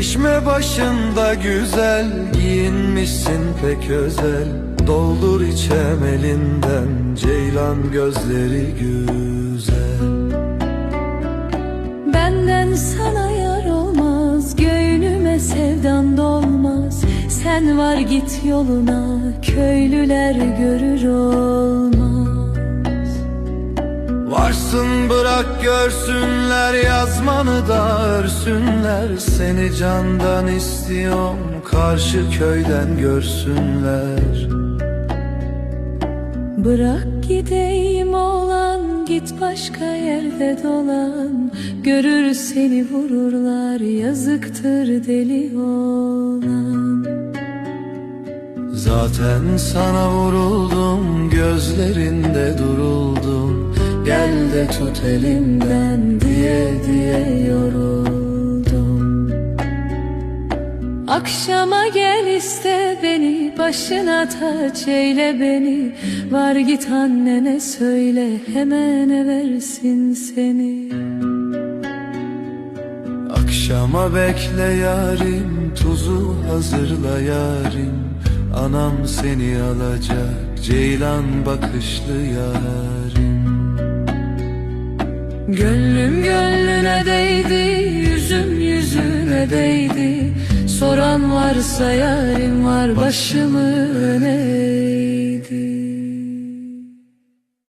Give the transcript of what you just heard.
Çeşme başında güzel Giyinmişsin pek özel. Doldur içem elinden Ceylan gözleri güzel. Benden sana yar olmaz Göğnüme sevdan dolmaz. Sen var git yoluna Köylüler görür olmaz Varsın bırak görsünler yazmanı da örsünler. Seni candan istiyorum karşı köyden görsünler. Bırak gideyim oğlan Git başka yerde dolan. Görür seni vururlar Yazıktır deli oğlan. Zaten sana vuruldum gözlerinde de tut elimden diye diye yoruldum. Akşama gel iste beni Başına taç eyle beni. Var git annene söyle Hemen versin seni. Akşama bekle yarim tuzu hazırla yarim. Anam seni alacak ceylan bakışlı yarim Gönlüm gönlüne değdi Yüzüm yüzüne değdi. Soran varsa yarim var Başımı öne